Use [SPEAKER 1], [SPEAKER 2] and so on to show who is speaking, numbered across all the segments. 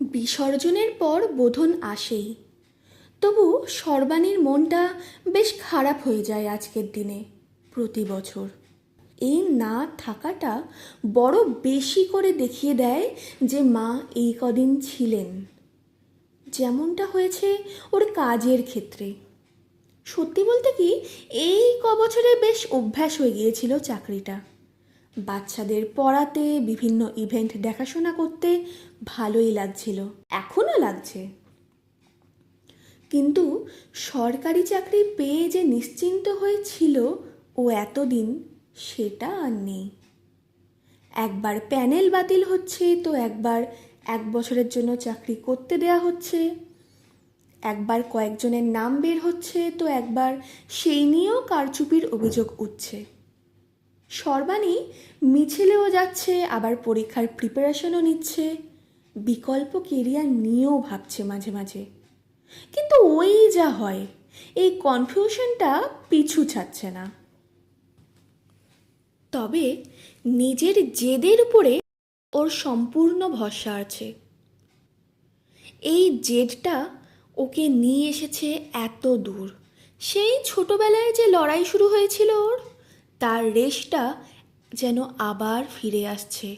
[SPEAKER 1] বিসর্জনের পর বোধন আসেই। তবু সর্বাণীর মনটা বেশ খারাপ হয়ে যায় আজকের দিনে, প্রতি বছর। এই না থাকাটা বড় বেশি করে দেখিয়ে দেয় যে মা এই কদিন ছিলেন। যেমনটা হয়েছে ওর কাজের ক্ষেত্রে। সত্যি বলতে কি, এই ক বছরে বেশ অভ্যাস হয়ে গিয়েছিল চাকরিটা। বাচ্চাদের পড়াতে, বিভিন্ন ইভেন্ট দেখাশোনা করতে ভালোই লাগছিল। এখনও লাগছে। কিন্তু সরকারি চাকরি পেয়ে যে নিশ্চিন্ত হয়েছিল ও এতদিন, সেটা আর নেই। একবার প্যানেল বাতিল হচ্ছে, তো একবার এক বছরের জন্য চাকরি করতে দেয়া হচ্ছে। একবার কয়েকজনের নাম বের হচ্ছে, তো একবার সেই নিয়েও কারচুপির অভিযোগ উঠছে। সর্বাণী মিছিলেও যাচ্ছে, আবার পরীক্ষার প্রিপারেশনও নিচ্ছে। বিকল্প কেরিয়ার নিয়েও ভাবছে মাঝে মাঝে। কিন্তু ওই যা হয়, এই কনফিউশনটা পিছু ছাড়ছে না। তবে নিজের জেদের উপরে ওর সম্পূর্ণ ভরসা আছে। এই জেদটা ওকে নিয়ে এসেছে এত দূর। সেই ছোটবেলায় যে লড়াই শুরু হয়েছিল ওর তার রেশটা যেন আবার ফিরে আসছে।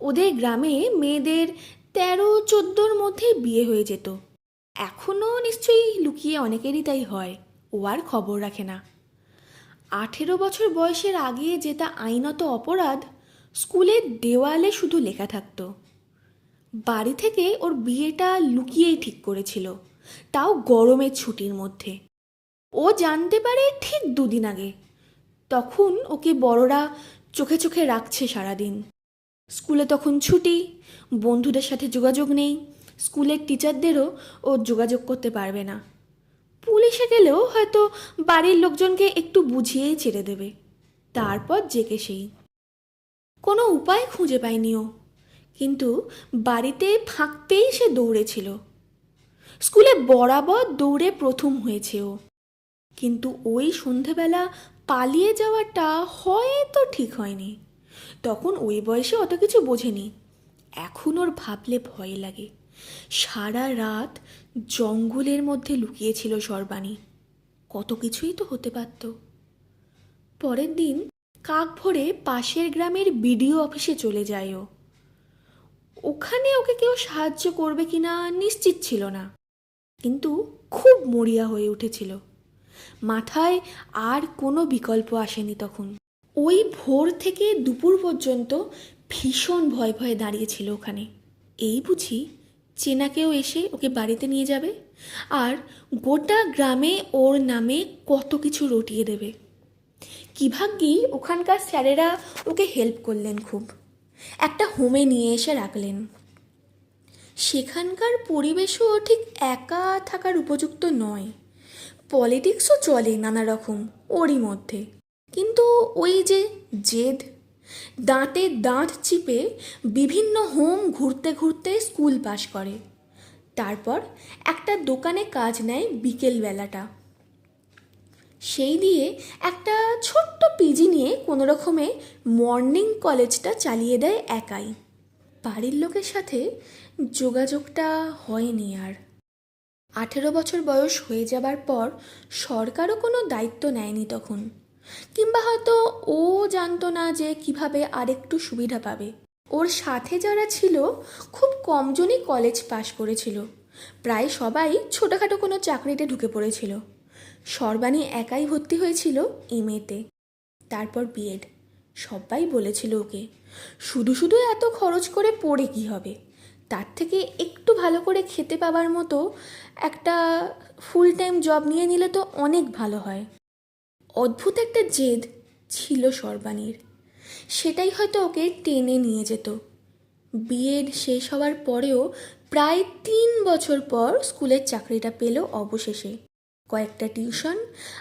[SPEAKER 1] ওদের গ্রামে মেয়েদের তেরো, চোদ্দোর মধ্যে বিয়ে হয়ে যেত। এখনও নিশ্চয়ই লুকিয়ে অনেকেরই তাই হয়, ও আর খবর রাখে না। আঠেরো বছর বয়সের আগে যেটা আইনত অপরাধ, স্কুলের দেওয়ালে শুধু লেখা থাকতো। বাড়ি থেকে ওর বিয়েটা লুকিয়েই ঠিক করেছিল, তাও গরমের ছুটির মধ্যে। ও জানতে পারে ঠিক দুদিন আগে তখন ওকে বড়রা চোখে চোখে রাখছে সারাদিন। স্কুলে তখন ছুটি, বন্ধুদের সাথে যোগাযোগ নেই, স্কুলের টিচারদেরও ও যোগাযোগ করতে পারবে না। পুলিশে গেলেও হয়তো বাড়ির লোকজনকে একটু বুঝিয়েই ছেড়ে দেবে। তারপর জেকে সেই। কোনো উপায় খুঁজে পায়নি ও। কিন্তু বাড়িতে পেয়েই সে দৌড়েছিল। স্কুলে বরাবর দৌড়ে প্রথম হয়েছে ও। কিন্তু ওই সন্ধেবেলা পালিয়ে যাওয়াটা হয়তো ঠিক হয়নি। তখন ওই বয়সে অত কিছু বোঝেনি। এখন ওর ভাবলে ভয় লাগে। সারা রাত জঙ্গলের মধ্যে লুকিয়েছিল সর্বাণী। কত কিছুই তো হতে পারত। পরের দিন কাক ভরে পাশের গ্রামের বিডিও অফিসে চলে যায় ও। ওখানে ওকে কেউ সাহায্য করবে কিনা নিশ্চিত ছিল না। কিন্তু খুব মরিয়া হয়ে উঠেছিল। মাথায় আর কোনো বিকল্প আসেনি তখন। ওই ভোর থেকে দুপুর পর্যন্ত ভীষণ ভয় ভয়ে দাঁড়িয়েছিল ওখানে। এই বুঝি চেনা কেউ এসে ওকে বাড়িতে নিয়ে যাবে আর গোটা গ্রামে ওর নামে কত কিছু রটিয়ে দেবে। কি ভাগ্যি ওখানকার স্যারেরা ওকে হেল্প করলেন খুব। একটা হোমে নিয়ে এসে রাখলেন। সেখানকার পরিবেশও ঠিক একা থাকার উপযুক্ত নয়। পলিটিক্সও চলে নানা রকম, ওরই মধ্যে। কিন্তু ওই যে জেদ, দাঁতে দাঁত চিপে বিভিন্ন হোম ঘুরতে ঘুরতে স্কুল পাশ করে। তারপর একটা দোকানে কাজ নেয় বিকেলবেলাটা। সেই দিয়ে একটা ছোট্ট পিজি নিয়ে কোনো রকমে মর্নিং কলেজটা চালিয়ে দেয় একাই। বাড়ির লোকের সাথে যোগাযোগটা হয়নি আর। আঠেরো বছর বয়স হয়ে যাবার পর সরকারও কোনো দায়িত্ব নেয়নি তখন। কিংবা হয়তো ও জানতো না যে কীভাবে আরেকটু সুবিধা পাবে। ওর সাথে যারা ছিল, খুব কমজনই কলেজ পাশ করেছিল। প্রায় সবাই ছোটোখাটো কোনো চাকরিতে ঢুকে পড়েছিল। সর্বাণী একাই ভর্তি হয়েছিল এমএতে তারপর বিএড সবাই বলেছিল ওকে, শুধু শুধু এত খরচ করে পড়ে কি হবে? তার থেকে একটু ভালো করে খেতে পাবার মতো একটা ফুল টাইম জব নিয়ে নিলে তো অনেক ভালো হয়। অদ্ভুত একটা জেদ ছিল সর্বাণীর। সেটাই হয়তো ওকে টেনে নিয়ে যেত। বিএড শেষ হওয়ার পরেও প্রায় তিন বছর পর স্কুলের চাকরিটা পেল অবশেষে। কয়েকটা টিউশন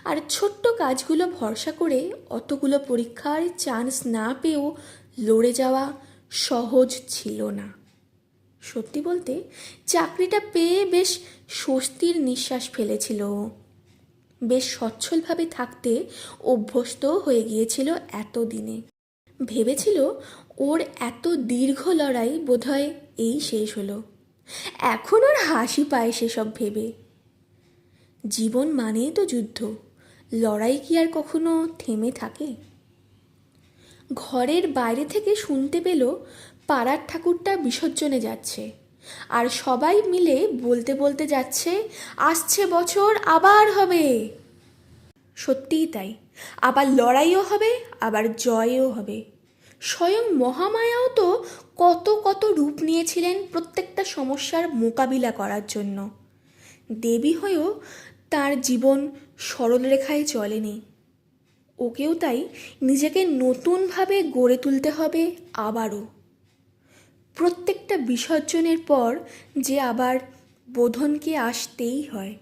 [SPEAKER 1] আর ছোট্ট কাজগুলো ভরসা করে অতগুলো পরীক্ষার চান্স না পেয়েও লড়ে যাওয়া সহজ ছিল না। সত্যি বলতে, চাকরিটা পেয়ে বেশ স্বস্তির নিঃশ্বাস ফেলেছিল। বেশ সচ্ছলভাবে থাকতে অভ্যস্ত হয়ে গিয়েছিল এতদিনে। ভেবেছিল ওর এত দীর্ঘ লড়াই বোধহয় এই শেষ হলো। এখন ওর হাসি পায় সেসব ভেবে। জীবন মানেই তো যুদ্ধ। লড়াই কি আর কখনো থেমে থাকে? ঘরের বাইরে থেকে শুনতে পেল পাড়ার ঠাকুরটা বিসর্জনে যাচ্ছে। আর সবাই মিলে বলতে বলতে যাচ্ছে, আসছে বছর, আবার হবে। সত্যিই তাই। আবার লড়াইও হবে, আবার জয়ও হবে। স্বয়ং মহামায়াও তো কত কত রূপ নিয়েছিলেন প্রত্যেকটা সমস্যার মোকাবিলা করার জন্য। দেবী হয়েও তার জীবন সরলরেখায় চলেনি। ওকেও তাই নিজেকে নতুনভাবে গড়ে তুলতে হবে আবারও। প্রত্যেকটা বিসর্জনের পর যে আবার বোধনকে আসতেই হয়।